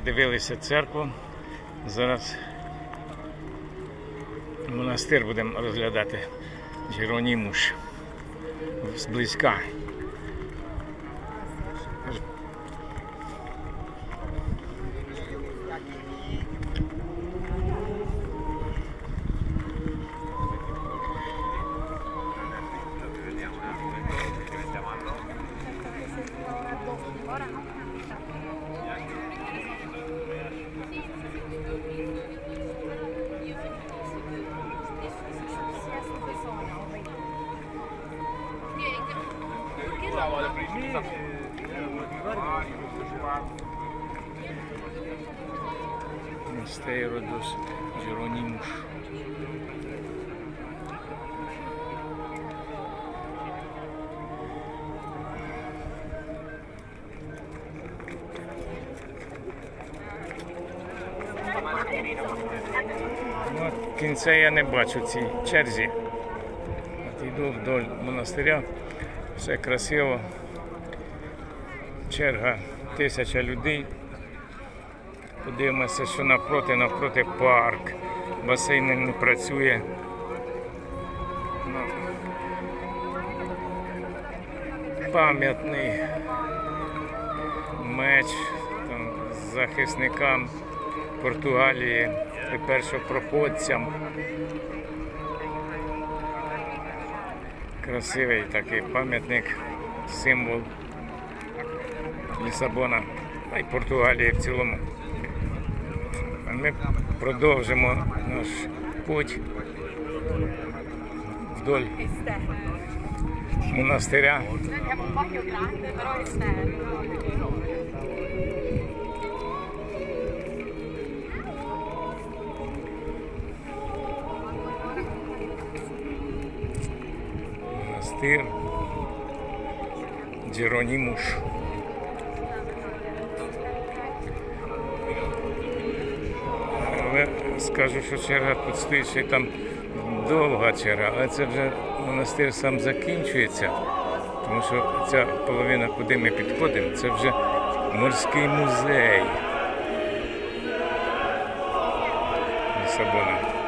подивилися церкву. Зараз монастир будемо розглядати Джеронімуш зблизька. Монастир Джеронімуш. Ну, от кінця я не бачу цій черзі. От йду вдоль монастиря, все красиво. Черга тисяча людей. Подивимося, що навпроти, навпроти парк. Басейн не працює. Ну, Пам'ятний меч там, захисникам Португалії і першопроходцям. Красивий такий пам'ятник, символ Лісабона, а й Португалії в цілому. Ми продовжимо наш путь вдоль монастиря. Монастир Джеронімуш. Але скажу, що черга тут стоїть ще там довга черга, але це вже монастир сам закінчується, тому що ця половина, куди ми підходимо, це вже морський музей Лісабона.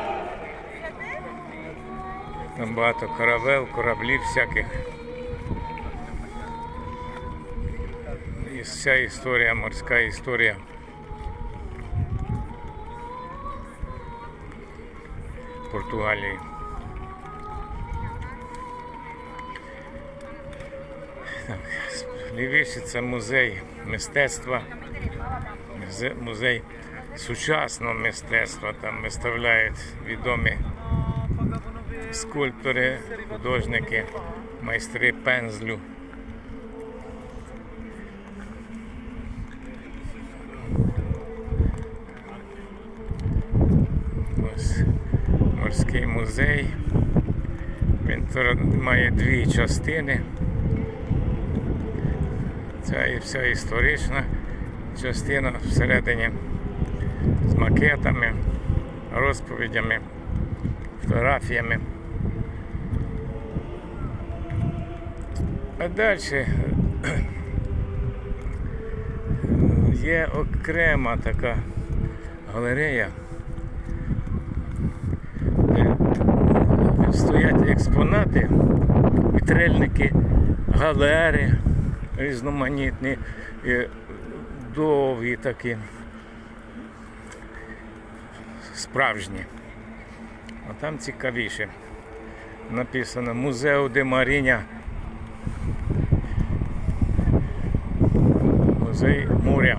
Там багато каравел, кораблів всяких. І вся історія, морська історія. Португалії. Так, це музей мистецтва, музей сучасного мистецтва. Там виставляють відомі скульптори, художники, майстри пензлю. Ось морський музей. Він має дві частини. Ця і вся історична частина всередині з макетами, розповідями, фотографіями. А далі є окрема така галерея, де стоять експонати, вітрильники, галери різноманітні, довгі такі, справжні. А там цікавіше. Написано Музеу де Маріня. Музей моря.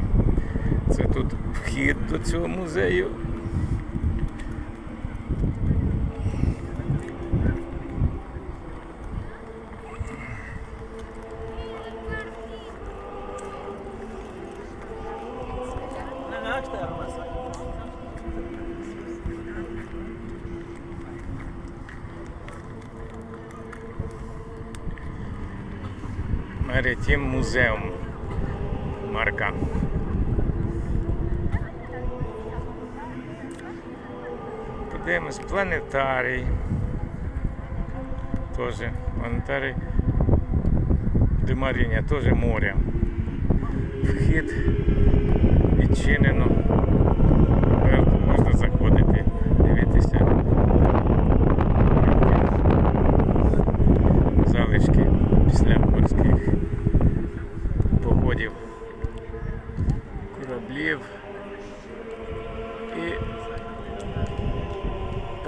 Це тут вхід до цього музею. Маритім музеум. Марка. Подивимось, планетарій. Тоже планетарій Демаріння, теж море. Вхід відчинено. Можна заходити, дивитися. Залишки після морських походів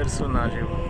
і персонажів.